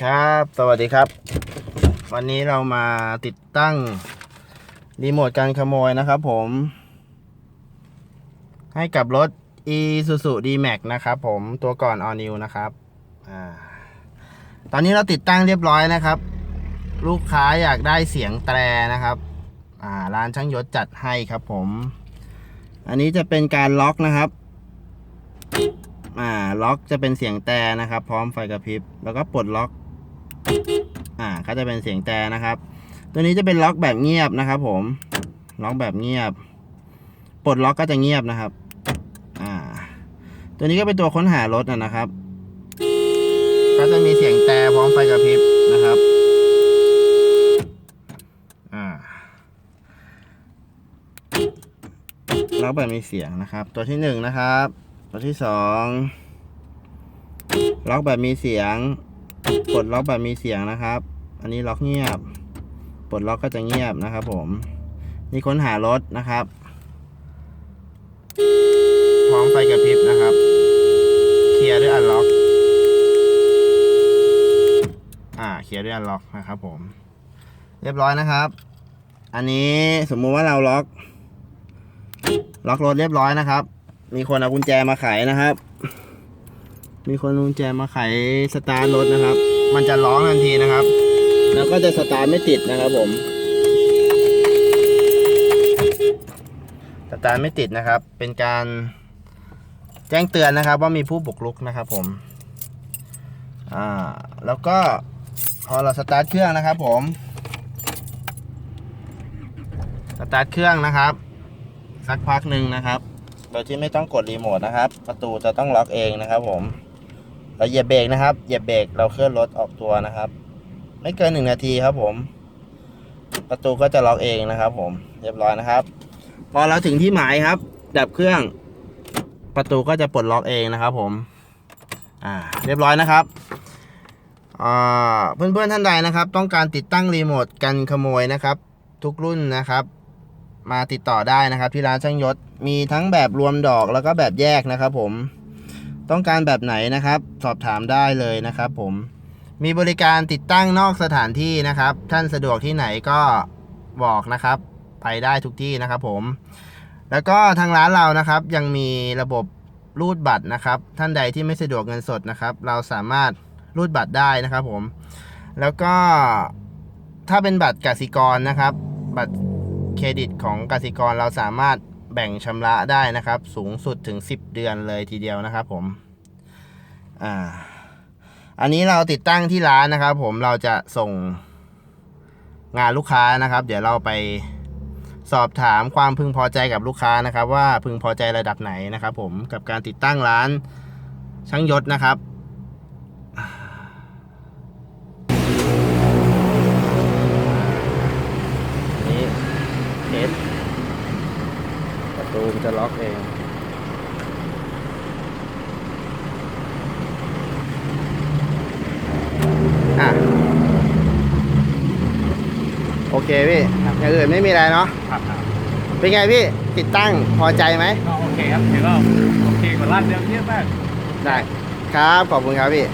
ครับ สวัสดีครับ วันนี้เรามาติดตั้งรีโมทการขโมยนะครับผม ให้กับรถ Isuzu D-Max นะครับผมตัวก่อน All New นะครับอตอนนี้เราติดตั้งเรียบร้อยนะครับ ลูกค้าอยากได้เสียงแตรนะครับร้านช่างยศจัดให้ครับผม อันนี้จะเป็นการล็อกนะครับอ่าล็อกจะเป็นเสียงแต่นะครับ พร้อมไฟกระพริบ แล้วก็ปลดล็อก อ่าก็จะเป็นเสียงแต่นะครับ ตัวนี้จะเป็นล็อกแบบเงียบนะครับ ผมล็อกแบบเงียบ ปลดล็อกก็จะเงียบนะครับ อ่า ตัวนี้ก็เป็นตัวค้นหารถนะครับ ก็จะมีเสียงแต่พร้อมไฟกระพริบนะครับ อ่าล็อกแบบมีเสียงนะครับ ตัวที่หนึ่งนะครับ ตัวที่สองล็อกแบบมีเสียง ปลดล็อกแบบมีเสียงนะครับ อันนี้ล็อกเงียบ ปลดล็อกก็จะเงียบนะครับผม นี่ค้นหารถนะครับ พร้อมไฟกระพริบนะครับ เคลียร์ด้วยอันล็อก อ่า เคลียร์ด้วยอันล็อกนะครับผม เรียบร้อยนะครับ อันนี้สมมุติว่าเราล็อก ล็อกรถเรียบร้อยนะครับ มีคนเอากุญแจมาไขนะครับ มีคนเอากุญแจมาไขสตาร์ทรถนะครับ มันจะร้องทันทีนะครับ แล้วก็จะสตาร์ทไม่ติดนะครับผม สตาร์ทไม่ติดนะครับ เป็นการแจ้งเตือนนะครับ ว่ามีผู้บุกรุกนะครับผม อ่า แล้วก็พอเราสตาร์ทเครื่องนะครับผม สตาร์ทเครื่องนะครับ สักพักหนึ่งนะครับโดยที่ไม่ต้องกดรีโมทนะครับ ประตูจะต้องล็อกเองนะครับผม เราเหยียบเบรกนะครับเหยียบเบรกเราเคลื่อนรถออกตัวนะครับ ไม่เกินหนึ่งนาทีครับผม ประตูก็จะล็อกเองนะครับ ผม เรียบร้อยนะครับ พอเราถึงที่หมายครับ ดับเครื่อง ประตูก็จะปลดล็อกเองนะครับ ผม อ่า เรียบร้อยนะครับเพื่อนๆท่านใดนะครับ ต้องการติดตั้งรีโมทกันขโมยนะครับ ทุกรุ่นนะครับ มาติดต่อได้นะครับ ที่ร้านช่างยศมีทั้งแบบรวมดอกแล้วก็แบบแยกนะครับ ผม ต้องการแบบไหนนะครับ สอบถามได้เลยนะครับ ผมมีบริการติดตั้งนอกสถานที่นะครับ ท่านสะดวกที่ไหนก็บอกนะครับ ไปได้ทุกที่นะครับ ผม แล้วก็ทางร้านเรานะครับ ยังมีระบบรูดบัตรนะครับ ท่านใดที่ไม่สะดวกเงินสดนะครับ เราสามารถรูดบัตรได้นะครับ ผม แล้วก็ถ้าเป็นบัตรกสิกรนะครับ บัตรเครดิตของกสิกรเราสามารถ แบ่งชำระได้นะครับ สูงสุดถึง 10 เดือนเลยทีเดียวนะครับผมอ่าอันนี้เราติดตั้งที่ร้านนะครับผมเราจะส่งงานลูกค้านะครับ เดี๋ยวเราไปสอบถามความพึงพอใจกับลูกค้านะครับ ว่าพึงพอใจระดับไหนนะครับ ผมกับการติดตั้งร้านช่างยศนะครับ นี่เทสประตูมัน จะล็อกเองอะโอเคพี่อย่างอื่นไม่มีอะไรเนาะครับครับเป็นไงพี่ติดตั้งพอใจไหมก็โอเคครับถือว่าโอเคกว่าร้านเดิมเยอะมากได้ครับขอบคุณครับพี่